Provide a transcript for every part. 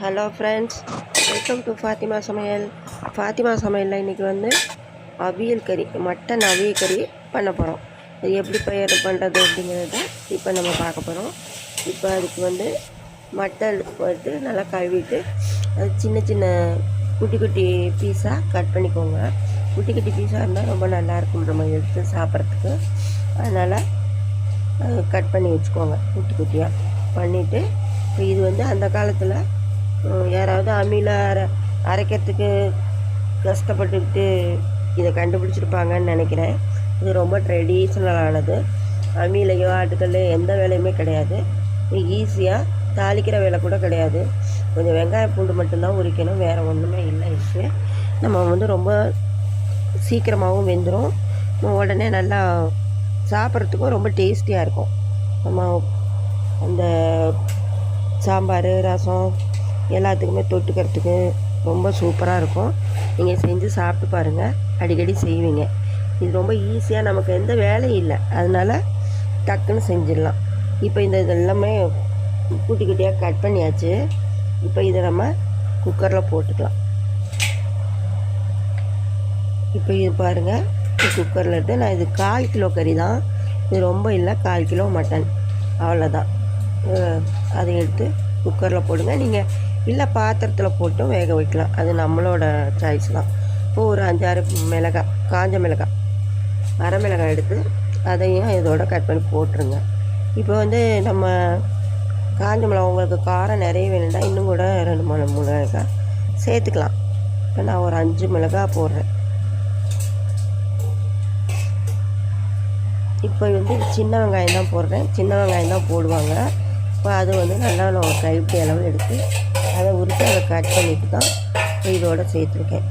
Hello friends welcome to Fathima சமையல் ஃபாத்திமா சமையலில் இன்றைக்கி வந்து அவியல் கறி மட்டன் அவியல் கறி பண்ண போகிறோம் அது எப்படி பயிர் பண்ணுறது அப்படிங்கிறத இப்போ நம்ம பார்க்க போகிறோம் இப்போ அதுக்கு வந்து மட்டன் போட்டு நல்லா கழுவிட்டு அது சின்ன சின்ன குட்டி குட்டி பீஸாக கட் பண்ணிக்கோங்க. குட்டி குட்டி பீஸாக இருந்தால் ரொம்ப நல்லாயிருக்கும் நம்ம எடுத்து சாப்பிட்றதுக்கு. அதனால் கட் பண்ணி வச்சுக்கோங்க குட்டி குட்டியாக பண்ணிவிட்டு இப்போ இது வந்து அந்த காலத்தில் யாராவது அம்மியில் அரை அரைக்கிறதுக்கு கஷ்டப்பட்டுக்கிட்டு இதை கண்டுபிடிச்சிருப்பாங்கன்னு நினைக்கிறேன். இது ரொம்ப ட்ரெடிஷ்னலானது அம்மியிலையோ ஆட்டுக்கல்லையோ எந்த வேலையுமே கிடையாது. ஈஸியாக தாளிக்கிற வேலை கூட கிடையாது. கொஞ்சம் வெங்காய பூண்டு மட்டும்தான் உரிக்கணும். வேறு ஒன்றுமே இல்லை இஷ்யூ நம்ம வந்து ரொம்ப சீக்கிரமாகவும் வெந்துடும் உடனே நல்லா சாப்பிட்றதுக்கும் ரொம்ப டேஸ்டியாக இருக்கும். நம்ம அந்த சாம்பார் ரசம் எல்லாத்துக்குமே தொட்டுக்கிறதுக்கு ரொம்ப சூப்பராக இருக்கும். நீங்கள் செஞ்சு சாப்பிட்டு பாருங்கள் அடிக்கடி செய்வீங்க. இது ரொம்ப ஈஸியாக நமக்கு எந்த வேலையும் இல்லை. அதனால் டக்குன்னு செஞ்சிடலாம். இப்போ இந்த இதெல்லாமே குட்டி குட்டியாக கட் பண்ணியாச்சு. இப்போ இதை நம்ம குக்கரில் போட்டுக்கலாம். இப்போ இது பாருங்கள் குக்கரில் எடுத்து நான் இது கால் கிலோ கறி தான். இது ரொம்ப இல்லை கால் கிலோ மட்டன். அவ்வளோதான் அதை எடுத்து குக்கரில் போடுங்க. நீங்கள் இல்லை பாத்திரத்தில் போட்டும் வேக வைக்கலாம். அது நம்மளோட சாய்ஸ் தான். இப்போ ஒரு அஞ்சாறு மிளகாய் காஞ்ச மிளகாய் அரை மிளகாய் எடுத்து அதையும் இதோட கட் பண்ணி போட்டுருங்க. இப்போ வந்து நம்ம காஞ்ச மிளகா உங்களுக்கு காரம் நிறைய வேணும்னா இன்னும் கூட ரெண்டு மூணு மிளகாய் சேர்த்துக்கலாம். இப்போ நான் ஒரு அஞ்சு மிளகாய் போடுறேன். இப்போ வந்து சின்ன வெங்காயம் தான் போடுறேன். சின்ன வெங்காயம் தான் போடுவாங்க. இப்போ அது வந்து நல்லா நம்ம கைப்பிடி அளவு எடுத்து அதை உரித்து அதை கட் பண்ணிட்டு தான் இதோட சேர்த்துருக்கேன்.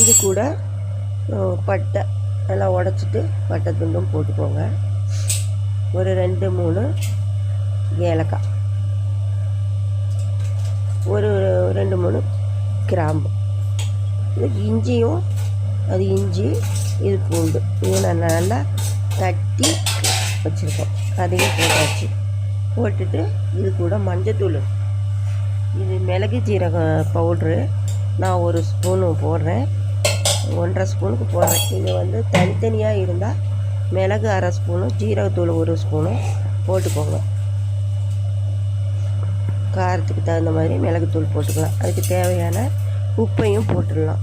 இது கூட பட்டை நல்லா உடச்சிட்டு பட்டை துண்டும் போட்டுக்கோங்க. ஒரு ரெண்டு மூணு ஏலக்காய். ஒரு ரெண்டு மூணு கிராம்பு. இது இஞ்சியும் அது இஞ்சி இது பூண்டு. இது நான் நல்லா தட்டி வச்சுருக்கோம். அதையும் போட்டாச்சு. போட்டுட்டு இது கூட மஞ்சத்தூள் இது மிளகு ஜீரகம் பவுட்ரு. நான் ஒரு ஸ்பூனு போடுறேன். ஒன்றரை ஸ்பூனுக்கு போடுறேன். இது வந்து தனித்தனியாக இருந்தால் மிளகு அரை ஸ்பூனும் ஜீரகத்தூள் ஒரு ஸ்பூனும் போட்டுக்கோங்க. காரத்துக்கு தகுந்த மாதிரி மிளகுத்தூள் போட்டுக்கலாம். அதுக்கு தேவையான உப்பையும் போட்டுடலாம்.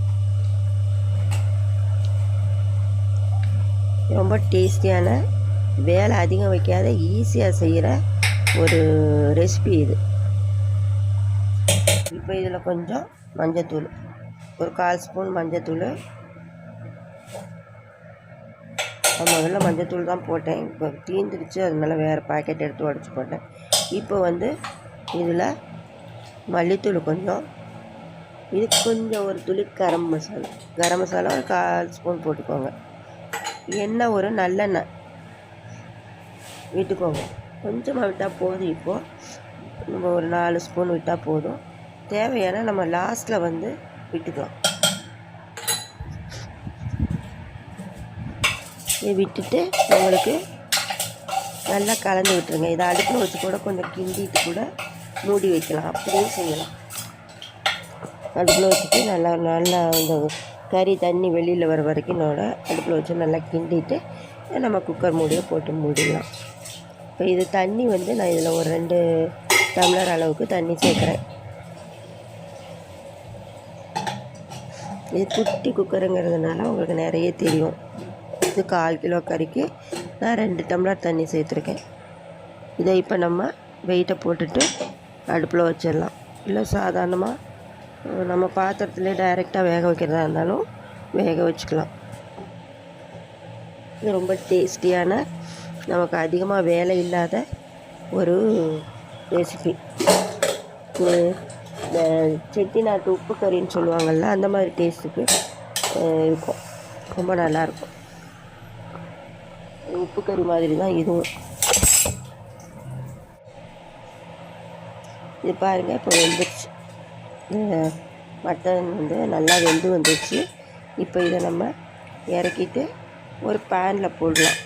ரொம்ப டேஸ்டியான வேலை அதிகம் வைக்காத ஈஸியாக செய்கிற ஒரு ரெசிபி இது. இப்போ இதில் கொஞ்சம் மஞ்சத்தூள் ஒரு கால் ஸ்பூன் மஞ்சத்தூள். நான் முதல்ல மஞ்சத்தூள் தான் போட்டேன். இப்போ தீந்துருச்சு அதனால வேறு பாக்கெட் எடுத்து உடச்சி போட்டேன். இப்போ வந்து இதில் மல்லித்தூள் கொஞ்சம் இது கொஞ்சம் ஒரு துளி கரம் மசாலா. கரம் மசாலா ஒரு கால் ஸ்பூன் போட்டுக்கோங்க. எண்ணெய் ஒரு நல்லெண்ணெய் விட்டுக்கோங்க. கொஞ்சமாக விட்டால் போதும் இப்போது நம்ம ஒரு நாலு ஸ்பூன் விட்டால் போதும். தேவையான நம்ம லாஸ்ட்டில் வந்து விட்டுக்கலாம். இதை விட்டுட்டு உங்களுக்கு நல்லா கலந்து விட்டுருங்க. இதை அடுப்பில் வச்சு கூட கொஞ்சம் கிண்டிட்டு கூட மூடி வைக்கலாம். அப்படியும் செய்யலாம். அடுப்பில் வச்சுட்டு நல்லா நல்லா இந்த கறி தண்ணி வெளியில் வர வரைக்கும் நோட அடுப்பில் வச்சு நல்லா கிண்டிட்டு நம்ம குக்கர் மூடியை போட்டு மூடிடலாம். இப்போ இது தண்ணி வந்து நான் இதில் ஒரு ரெண்டு டம்ளர் அளவுக்கு தண்ணி சேர்க்குறேன். இது குட்டி குக்கருங்கிறதுனால உங்களுக்கு நிறைய தெரியும். இது கால் கிலோ கறிக்கு நான் ரெண்டு டம்ளர் தண்ணி சேர்த்துருக்கேன். இதை இப்போ நம்ம வெயிட்டை போட்டுட்டு அடுப்பில் வச்சிடலாம். இல்லை சாதாரணமாக நம்ம பாத்திரத்துலேயே டைரெக்டாக வேக வைக்கிறதா இருந்தாலும் வேக வச்சுக்கலாம். இது ரொம்ப டேஸ்டியான நமக்கு அதிகமாக வேலை இல்லாத ஒரு ரெசிபி செட்டிநாட்டு உப்பு கறின்னு சொல்லுவாங்கள்ல அந்த மாதிரி டேஸ்ட்டுக்கு இருக்கும். ரொம்ப நல்லாயிருக்கும். உப்பு கறி மாதிரி தான் இதுவும். இது பாருங்கள் இப்போ வெந்துருச்சு. மட்டன் வந்து நல்லா வெந்து வந்துருச்சு. இப்போ இதை நம்ம இறக்கிட்டு ஒரு பேனில் போடலாம்.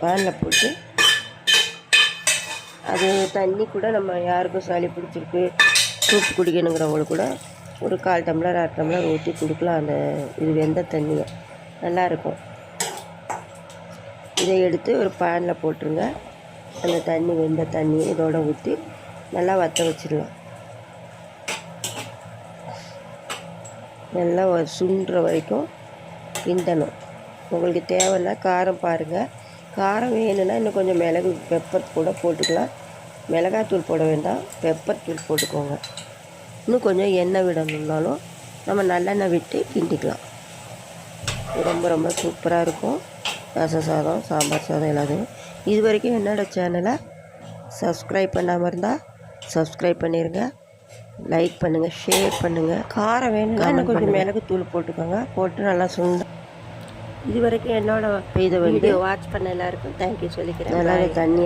பேனில் போட்டு அது தண்ணி கூட நம்ம யாருக்கும் சளி பிடிச்சிருக்கு சூப் குடிக்கணுங்கிறவங்களுக்கு கூட ஒரு கால் டம்ளர் அரை டம்ளர் ஊற்றி கொடுக்கலாம் அந்த இது வெந்த தண்ணியை. நல்லாயிருக்கும் இதை எடுத்து ஒரு பேனில் போட்டுருங்க. அந்த தண்ணி வெந்த தண்ணியை இதோட ஊற்றி நல்லா வற்ற வச்சிடலாம். நல்லா ஒரு சுண்டுற வரைக்கும் கிண்டணும். உங்களுக்கு தேவைன்னா காரம் பாருங்கள் காரம் வேணும்னா இன்னும் கொஞ்சம் மிளகு பெப்பர் கூட போட்டுக்கலாம். மிளகாத்தூள் போட வேண்டாம். பெப்பர் தூள் போட்டுக்கோங்க. இன்னும் கொஞ்சம் எண்ணெய் விடணுன்னாலும் நம்ம நல்லெண்ணெய் விட்டு கிண்டிக்கலாம். ரொம்ப ரொம்ப சூப்பராக இருக்கும். ரசம் சாதம் சாம்பார் சாதம் எல்லாத்தையும். இது வரைக்கும் என்னோடய சேனலை சப்ஸ்கிரைப் பண்ணாமல் இருந்தால் சப்ஸ்கிரைப் பண்ணிடுங்க லைக் பண்ணுங்கள் ஷேர் பண்ணுங்கள் காரம் வேணும்னா இன்னும் கொஞ்சம் மிளகு தூள் போட்டுக்கோங்க. போட்டு நல்லா சுண்ட இது வரைக்கும் என்னோட இதை வீடியோ வாட்ச் பண்ண எல்லாருக்கும் தேங்க்யூ சொல்லிக்கிறேன். நல்லா தண்ணி